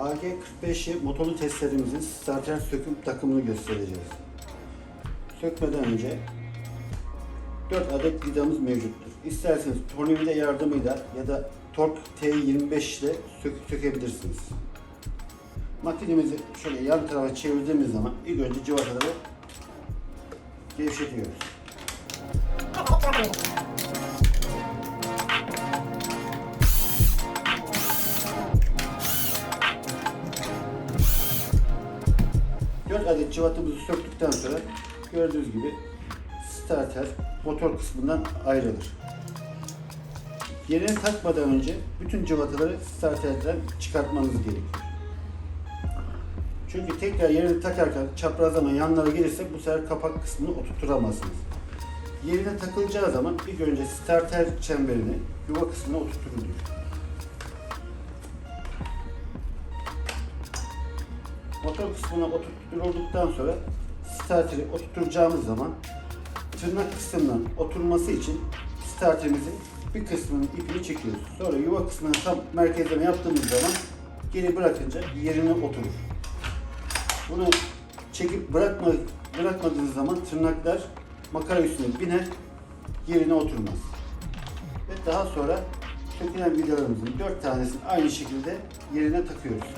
AG45'i motorlu testlerimizin starter söküm takımını göstereceğiz. Sökmeden önce 4 adet vidamız mevcuttur. İsterseniz tornavida yardımıyla ya da tork T25 ile söküp sökebilirsiniz. Makinemizi şöyle yan tarafa çevirdiğimiz zaman ilk önce civataları gevşetiyoruz. Dört adet cıvatamızı söktükten sonra gördüğünüz gibi starter motor kısmından ayrılır. Yerine takmadan önce bütün cıvataları starterden çıkartmanız gerekiyor. Çünkü tekrar yerine takarken çaprazlama yanlara gelirse bu sefer kapak kısmını oturtturamazsınız. Yerine takılacağı zaman ilk önce starter çemberini yuva kısmına oturtturuluyor. Motor kısmına oturtulduktan sonra starteri oturtacağımız zaman tırnak kısmından oturması için starterimizin bir kısmının ipini çekiyoruz. Sonra yuva kısmını tam merkezleme yaptığımız zaman geri bırakınca yerine oturur. Bunu çekip bırakma, bırakmadığınız zaman tırnaklar makara üstüne biner, yerine oturmaz. Ve daha sonra sökülen vidalarımızın dört tanesini aynı şekilde yerine takıyoruz.